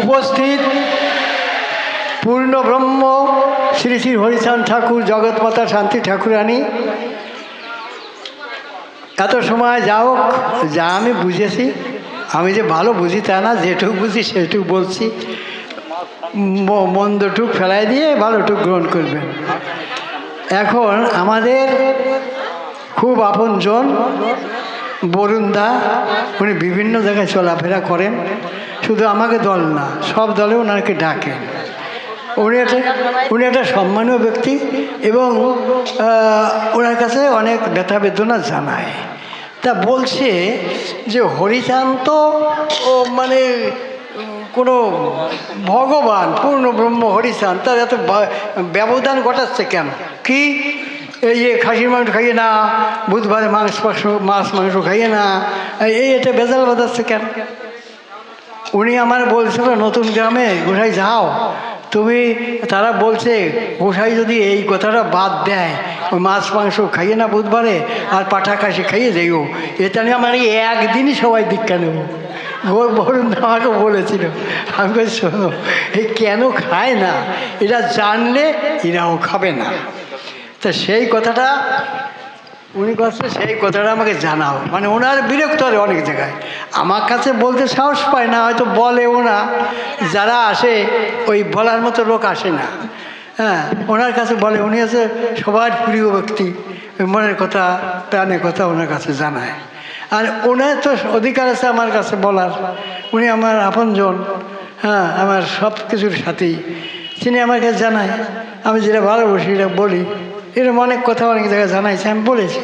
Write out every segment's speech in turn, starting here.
উপস্থিত পূর্ণ ব্রহ্ম শ্রী শ্রী ঠাকুর, জগৎমাতা শান্তি ঠাকুরানী। এত সময় যাও যা আমি বুঝেছি, আমি যে ভালো বুঝি তা না, যেটুকু বুঝি সেটুকু বলছি। মন্দটুক ফেলাই দিয়ে ভালোটুক গ্রহণ করবেন। এখন আমাদের খুব আপনজন, বরুণদা, উনি বিভিন্ন জায়গায় চলাফেরা করেন। শুধু আমাকে দল না, সব দলে ওনাকে ডাকেন। উনি একটা উনি একটা সম্মানীয় ব্যক্তি এবং ওনার কাছে অনেক ব্যথা বেদনা জানায়। তা বলছে যে হরিচাঁদ তো ও মানে কোনো ভগবান, পূর্ণ ব্রহ্ম হরিচাঁদ তার এত ব্যবধান ঘটাচ্ছে কেন? কি? এই যে খাসির মাংস খাইয়ে না, বুধবারে মাংস মাংস, মাছ মাংস খাইয়ে না, এই এটা বেজাল বাজাচ্ছে কেন? উনি আমার বলছিল, নতুন গ্রামে গোসাই যাও। তুমি, তারা বলছে, গোসাই যদি এই কথাটা বাদ দেয়, মাছ মাংস খাইয়ে না বুধবারে, আর পাঠা খাসি খাইয়ে যাইও। এটা নিয়ে আমার একদিনই সবাই দীক্ষা নেব। বরুণ আমাকে বলেছিল। আমি শোনো এই কেন খায় না? এটা জানলে এরাও খাবে না। তা সেই কথাটা, উনি করছে সেই কথাটা আমাকে জানাও। মানে ওনার বিরক্ত হয় অনেক জায়গায়। আমার কাছে বলতে সাহস পায় না, হয়তো বলেও না। যারা আসে, ওই বলার মতো লোক আসে না। হ্যাঁ ওনার কাছে বলে, উনি আছে সবার প্রিয় ব্যক্তি। মনের কথা, প্রাণের কথা ওনার কাছে জানায়। আর ওনার তো অধিকার আছে আমার কাছে বলার। উনি আমার আপনজন হ্যাঁ আমার সব কিছুর সাথেই তিনি আমার কাছে জানায়, আমি যেটা ভালোবাসি এটা বলি। এরকম অনেক কথা অনেক জায়গায় জানাইছে, আমি বলেছি।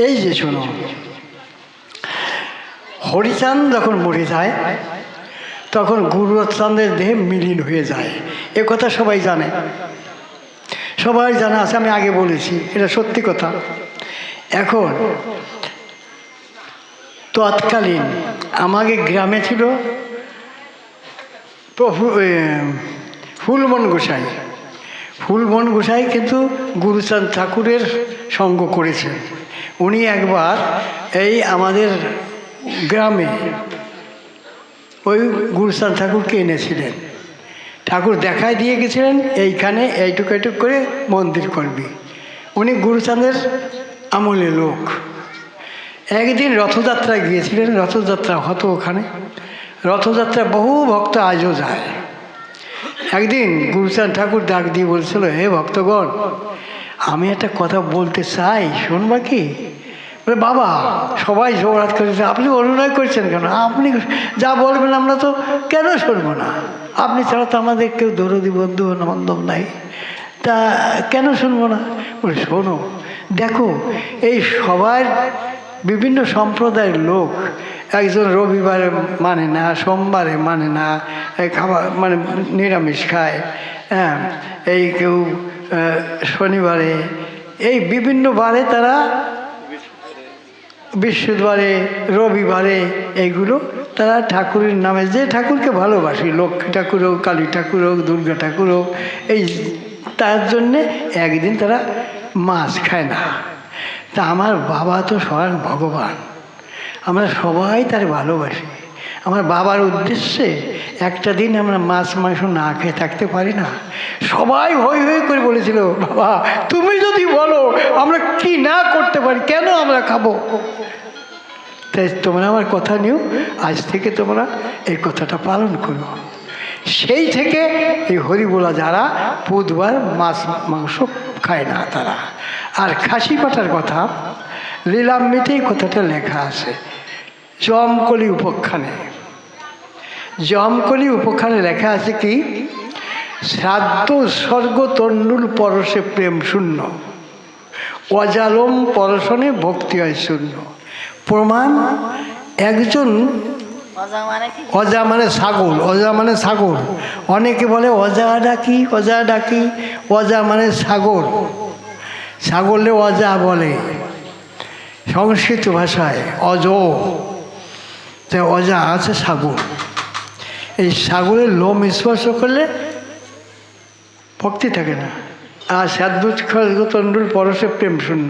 এই যে শোনো, হরিচাঁদ যখন মরে যায়, তখন গুরুচাঁদের দেহে মিলিন হয়ে যায়। এ কথা সবাই জানে। সবাই জানা, আছে, আমি আগে বলেছি, এটা সত্যি কথা। এখন, তৎকালীন আমাকে গ্রামে ছিল প্রভু ফুলমন গোসাই। ফুলমন গোসাই কিন্তু গুরুচাঁদ ঠাকুরের সঙ্গ করেছেন। উনি একবার এই আমাদের গ্রামে ওই গুরুচাঁদ ঠাকুরকে এনেছিলেন। ঠাকুর দেখায় দিয়ে গেছিলেন, এইখানে এইটুকু এইটুক করে মন্দির করবি। উনি গুরুচাঁদের আমলে লোক। একদিন রথযাত্রায় গিয়েছিলেন, রথযাত্রা হতো ওখানে। রথযাত্রা বহু ভক্ত আজও যায়। একদিন গুরুচাঁদ ঠাকুর ডাক দিয়ে বলছিল, হে ভক্তগণ, আমি একটা কথা বলতে চাই, শুনবা কি? বলে, বাবা, সবাই জোড়াত করেছে, আপনি অনুনয় করছেন কেন? আপনি যা বলবেন আমরা তো কেন শুনব না? আপনি ছাড়া তো আমাদের কেউ দরদি, বন্ধু, বান্ধব নাই। তা কেন শুনব না? বলে, শোনো, দেখো, এই সবার বিভিন্ন সম্প্রদায়ের লোক একজন রবিবারে মানে না, সোমবারে মানে না, এই খাবার মানে নিরামিষ খায় হ্যাঁ এই কেউ শনিবারে, এই বিভিন্ন বারে তারা বৃহস্পতিবারে, রবিবারে এইগুলো তারা ঠাকুরের নামে, যে ঠাকুরকে ভালোবাসি, লক্ষ্মী ঠাকুর হোক, কালী ঠাকুর হোক, দুর্গা ঠাকুর হোক, এই, তার জন্যে একদিন তারা মাছ খায় না। তা আমার বাবা তো স্বয়ং ভগবান। আমরা সবাই তার ভালোবাসি। আমার বাবার উদ্দেশ্যে একটা দিন আমরা মাছ, মাংস না খেয়ে থাকতে পারি না। সবাই হই হই করে বলেছিল, বাবা, তুমি যদি বলো, আমরা কি না করতে পারি, কেন আমরা খাব? তাই তোমরা আমার কথা নিও। আজ থেকে তোমরা এই কথাটা পালন করো। সেই থেকে এই হরিবোলা যারা বুধবার মাছ, মাংস খায় না তারা। আর খাসি পাটার কথা লীলাম্বিতেই কথাটা লেখা আছে জমকলি উপখ্যানে। জমকলি উপখ্যানে লেখা আছে কি, শ্রাদ্ধ স্বর্গ তন্ডুল পরশে প্রেম শূন্য, অজালম পরশনে ভক্তি হয় শূন্য। প্রমাণ, একজন অজা মানে অজা মানে ছাগল, অজা মানে ছাগল। অনেকে বলে অজা ডাকি অজা ডাকি, অজা মানে ছাগল। ছাগলে অজা বলে। সংস্কৃত ভাষায় অজ। তো অজা আছে ছাগল। এই ছাগলের লোম স্পর্শ করলে ভক্তি থাকে না। আর শ্রাদ্ধ তণ্ডুল পরশে প্রেম শূন্য।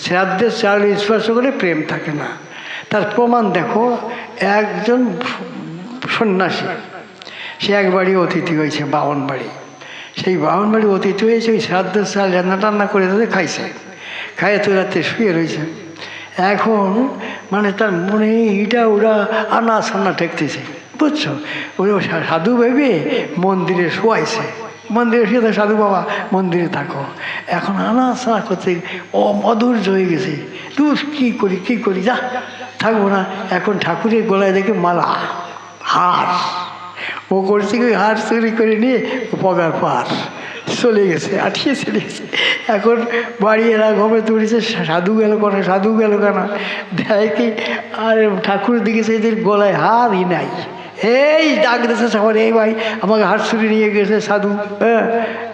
শ্রাদ্ধের চাল স্পর্শ করে প্রেম থাকে না। তার প্রমাণ দেখো, একজন সন্ন্যাসী, সে এক বাড়ি অতিথি হয়েছে বামন বাড়ি। সেই বামন বাড়ি অতিথি হয়েছে ওই শ্রাদ্ধের চাল রান্না টান্না করে তাদের খাইছে। খাইয়ে তো রাতে শুয়ে রয়েছে। এখন মানে তার মনে ইটা ওরা আনা সান্না ঠেকতেছে। বুঝছ? ওই সাধু ভেবে মন্দিরে শোয়াইছে। মন্দিরে শুয়ে সাধু বাবা মন্দিরে থাকো। এখন আনা সানা করতে ও মধুর্য হয়ে গেছে। তুই কী করি কী করি? যা। থাকব না। এখন ঠাকুরের গলায় দেখে মালা, হার। ও করছে কি হার চুরি করে নিয়ে পগার পার। চলে গেছে আঠিয়ে চলে গেছে। এখন বাড়ি এরা ঘরে তুলেছে, সাধু গেল কেন সাধু গেল কেন? দেয় কি আর ঠাকুর দিকে এদের গলায় হারই নাই। এই ডাক দিয়েছে সবার এই ভাই, আমাকে হাত চুরি নিয়ে গেছে সাধু। হ্যাঁ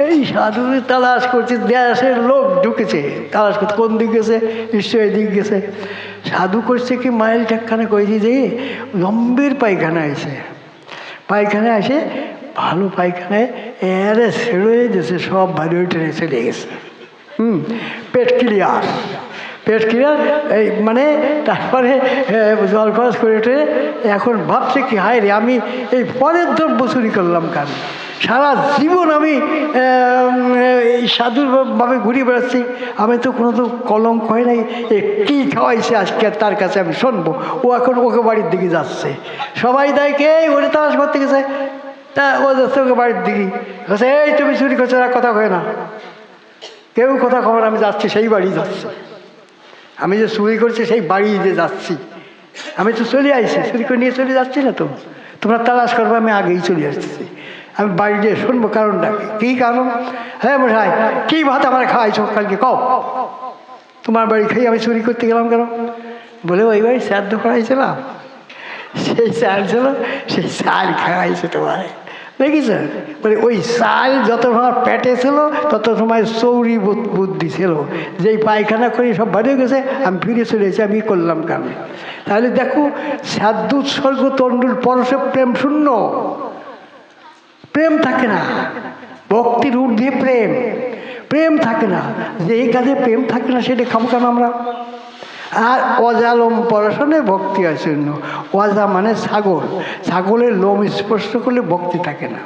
এই সাধু তালাশ করছে, দেশের লোক ঢুকেছে। তালাশ করতে কোন দিক গেছে? নিশ্চয়ই দিক গেছে। সাধু করছে কি মাইল ঠাকখানে কইছি যে, গম্ভীর পায়খানা আছে পায়খানা আসে, ভালো পায়খানায় এরে ছেড়ে দিয়েছে, সব ভারী ট্রেনে চলে গেছে। হুম, পেট ক্লিয়ার পেট ক্লিয়ার এই মানে তারপরে জল খরচ করে এখন ভাবছে কি, হায় রে, আমি এই পরের দ্রব্য চুরি করলাম কেন? সারা জীবন আমি এম, এই সাধুর ভাবে ঘুরে বেড়াচ্ছি। আমি তো কোনো তো কলঙ্ক হয় নাই। কী খাওয়াইছে আজকে তার কাছে আমি শুনব। ও এখন ওকে বাড়ির দিকে যাচ্ছে। সবাই দেখে এই ওরে তালাশ করতে গেছে তা ও যাচ্ছে ওকে বাড়ির দিকে। বলছে এই তুমি চুরি করছ আর কথা কয় না। কেউ কথা খবর আমি যাচ্ছি সেই বাড়ি যাচ্ছি। আমি যে চুরি করছি সেই বাড়ি যে যাচ্ছি। আমি তো চলে আইছি চুরি করে নিয়ে চলে যাচ্ছি না তো? তোমরা তালাশ করব আমি আগেই চলে আসছি। আমি বাড়ি গিয়ে শুনব কারণটা কি? কারণ? হ্যাঁ মশাই, কী ভাত আমার খাওয়াইছো কালকে? কও। তোমার বাড়ি খেয়ে আমি চুরি করতে গেলাম কেন? বলে ওই বাড়ি শ্রাদ্ধ করাইছিলাম। সেই চাল ছিল, সেই চাল খাওয়াইছে তোমার। দেখিস বলে ওই চাল যত সময় পেটে ছিল, তত সময় চৌরি বুদ- বুদ্ধি ছিল। যেই পায়খানা করে সব বাড়িয়ে গেছে, আমি ফিরে চলে এসে আমি করলাম কেন তাহলে দেখো সাধু স্বর্গ তণ্ডুল পরশে প্রেম শূন্য। প্রেম থাকে না। ভক্তির ঊর্ধ্বে প্রেম। প্রেম থাকে না। যে এই কাজে প্রেম থাকে না, সেটা খাব কেন আমরা? আর অজালম পড়াশোনে ভক্তি জন্য অজা মানে ছাগল ছাগলের লোম স্পর্শ করলে ভক্তি থাকে না।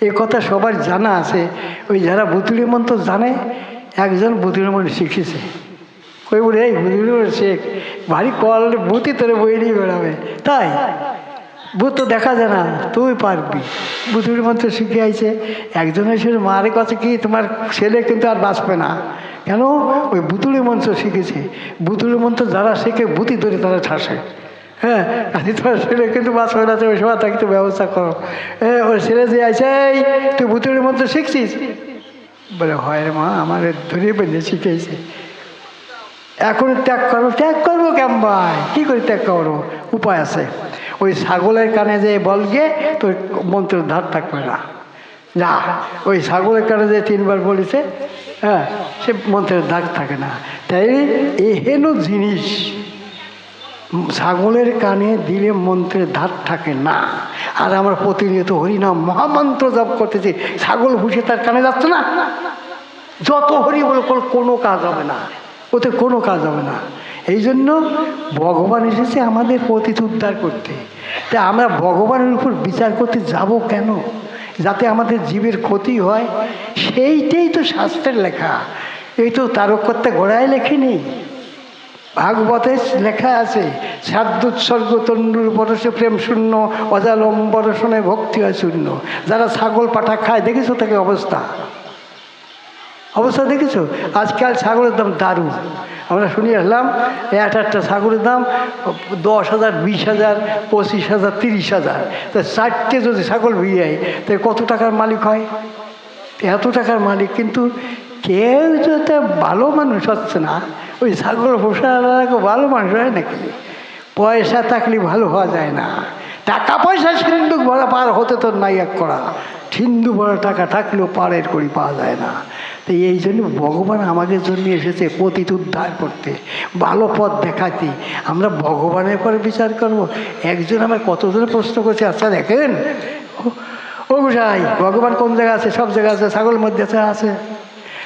এ কথা সবার জানা আছে। ওই যারা বুতুড়ি মন্ত্র জানে, একজন বুতুড়ি মন্ত্র শিখেছে কই বলে, এই মন্ত্র শেখ ভারী কল, বুতি তোরে বই নিয়ে বেড়াবে। তাই? ভূত তো দেখা যায় না, তুই পারবি। বুতুড়ি মন্ত্র শিখে আইছে একজন এসে মারে কথা কি, তোমার ছেলে কিন্তু আর বাঁচবে না। কেন? ওই বুতুড়ি মন্ত্র শিখেছে। বুতুড়ি মন্ত্র যারা শেখে, বুতি ধরে তারা ঠাসে। হ্যাঁ আমি তোমার ছেলে কিন্তু বাঁচবে না, তুমি সময় থাকতে ব্যবস্থা করো। হ্যাঁ ওর ছেলে যে আছে তুই বুতুড়ি মন্ত্র শিখছিস? বলে, হয় মা, আমার ধরে বেঁধে শিখেছে এখন ত্যাগ করব ত্যাগ করব কেমন ভাই? কী করে ত্যাগ করব? উপায় আছে। ওই ছাগলের কানে যে বলগে তোর মন্ত্রের ধার থাকবে না। যা ওই ছাগলের কানে যে তিনবার বলেছে হ্যাঁ সে মন্ত্রের দাগ থাকে না। তাই এহেন জিনিস, ছাগলের কানে দিলে মন্ত্রের ধার থাকে না। আর আমরা প্রতিনিয়ত হরিনাম মহামন্ত্র জপ করতেছি, ছাগল ভুষে তার কানে যাচ্ছে না। যত হরি বল কোনো কাজ হবে না। ওতে কোনো কাজ হবে না। এই জন্য ভগবান এসেছে আমাদের পতিত উদ্ধার করতে। তা আমরা ভগবানের উপর বিচার করতে যাব কেন? যাতে আমাদের জীবের ক্ষতি হয়, সেইটাই তো শাস্ত্রের লেখা। এই তো তারকর্তা গোড়ায় লেখেনি ভাগবতে লেখা আছে সাধ্যুৎসর্গ তণ্ডুর বরসে প্রেম শূন্য অজালম্বরসনে ভক্তি হয় শূন্য। যারা ছাগল পাঠা খায়, দেখেছ তাকে অবস্থা? অবস্থা দেখেছ? আজকাল ছাগলের দাম দারুণ। আমরা শুনে আসলাম, এক একটা ছাগলের দাম দশ হাজার, বিশ হাজার, পঁচিশ হাজার, তিরিশ হাজার। তা চারটে যদি ছাগল বিয়ে যায় তাহলে কত টাকার মালিক হয়? এত টাকার মালিক, কিন্তু কেউ তো একটা ভালো মানুষ হচ্ছে না। ওই ছাগল পোষাকে ভালো মানুষ হয় নাকি? পয়সা থাকলে ভালো হওয়া যায় না। টাকা পয়সা সিন্ধুক ভরা পার হতে তো নাই এক করা সিন্ধু ভরা টাকা থাকলেও পারের করি পাওয়া যায় না। তো এই জন্য ভগবান আমাদের জন্য এসেছে পতিত উদ্ধার করতে, ভালো পথ দেখাতে। আমরা ভগবানের পরে বিচার করব। একজন আমার কতজন প্রশ্ন করছে আচ্ছা দেখেন? ও- ও ভগবান কোন জায়গায় আছে? সব জায়গায় আছে ছাগলের মধ্যে আছে আছে।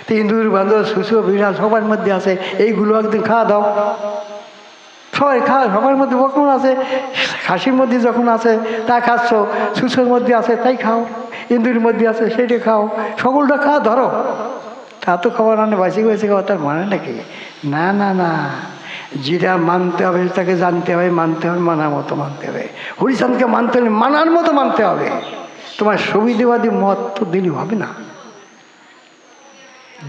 তো বান্ধব শুশু বিড়াল সবার মধ্যে আছে। এইগুলো একদিন খাওয়া দাও। সবাই খাওয়া সবার মধ্যে কখন আছে। খাসির মধ্যে যখন আছে, তা খাচ্ছ। সুসোর মধ্যে আছে, তাই খাও। ইন্দুর মধ্যে আছে, সেটা খাও। সকলটা খাওয়া ধরো। তা তো খাবার আনে, বাসি গেছে খাওয়া তার মানে নাকি? না না না। যেটা মানতে হবে তাকে জানতে হবে, মানতে হবে, মানার মতো মানতে হবে। হরিচাঁদকে মানতে হলে মানার মতো মানতে হবে। তোমার সুবিধেবাদী মত তো দিলে হবে না।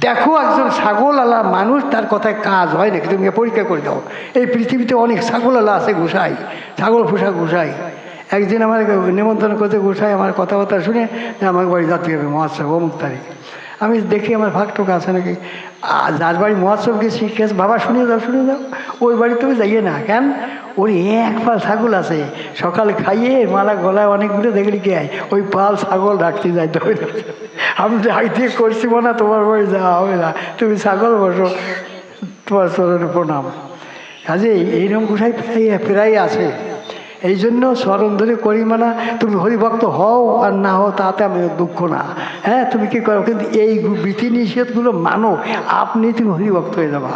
দেখো একজন ছাগল আলা মানুষ, তার কথায় কাজ হয় নাকি? তুমি পরীক্ষা করে দাও। এই পৃথিবীতে অনেক ছাগল আলা আছে ঘুষাই ছাগল ফুসা ঘুষাই একদিন আমার নিমন্ত্রণ করতে ঘুষাই আমার কথাবার্তা শুনে যে আমার বাড়ি যাতে হবে মহোৎসব অমুক তারিখ। আমি দেখি আমার ভাগটুক আছে নাকি। আর যার বাড়ি মহোৎসব গেছি গেছে বাবা শুনে যাও শুনে যাও ওই বাড়ি তুমি যাইয়ে না, কেন? ওর এক পাল ছাগল আছে। সকালে খাইয়ে মালা গলায় অনেকগুলো দেখলি কে আয়? ওই পাল ছাগল রাখতে যাইতে হবে আমি যাইতে করছি না তোমার বাড়ি যাওয়া হবে না। তুমি ছাগল বসো, তোমার চরণে প্রণাম। কাজেই এইরকম কোথায় প্রায় প্রায় আছে। এই জন্য স্মরণ ধরে করি মানা তুমি হরিভক্ত হও আর না হও তাতে আমি দুঃখ না। হ্যাঁ তুমি কি করো? কিন্তু এই বিধি নিষেধগুলো মানো, আপনি তুমি হরিভক্ত হয়ে যাবা।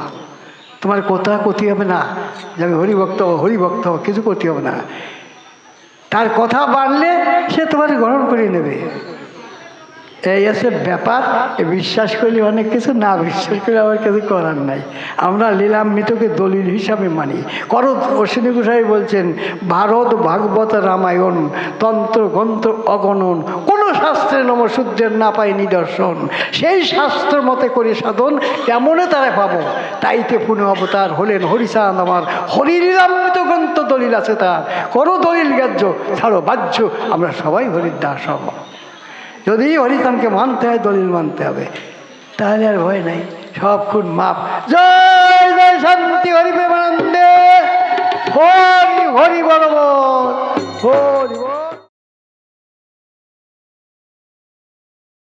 তোমার কথা ক্ষতি হবে না, যে আমি হরিভক্ত হরিভক্ত কিছু করতে হবে না। তার কথা বাড়লে সে তোমার গ্রহণ করে নেবে। এই আছে ব্যাপার। বিশ্বাস করলে অনেক কিছু, না বিশ্বাস করলে আমার কিছু করার নাই। আমরা লীলামৃতকে দলিল হিসাবে মানি। করো অশ্বিনী গোসাই বলছেন, ভারত ভাগবত রামায়ণ, তন্ত্র গ্রন্থ অগণন। কোনো শাস্ত্রে নমসূদ্রের না পাই নিদর্শন। সেই শাস্ত্র মতে করে সাধন কেমনে তারা পাবো। তাইতে পুনঃ অবতার হলেন হরিচাঁদ আমার। হরি হরিলীলামৃত গ্রন্থ দলিল আছে তার। করো দলিল গ্রাহ্য ছাড়ো বাহ্য। আমরা সবাই হরির দাস হব। যদি হরিতমকে মানতে হয়, দলিল মানতে হবে। তাহলে আর ভয় নাই, সব খুন মাপ। জয় জয় শান্তি, হরি প্রেমানন্দে। হরি হরি বলব হরি।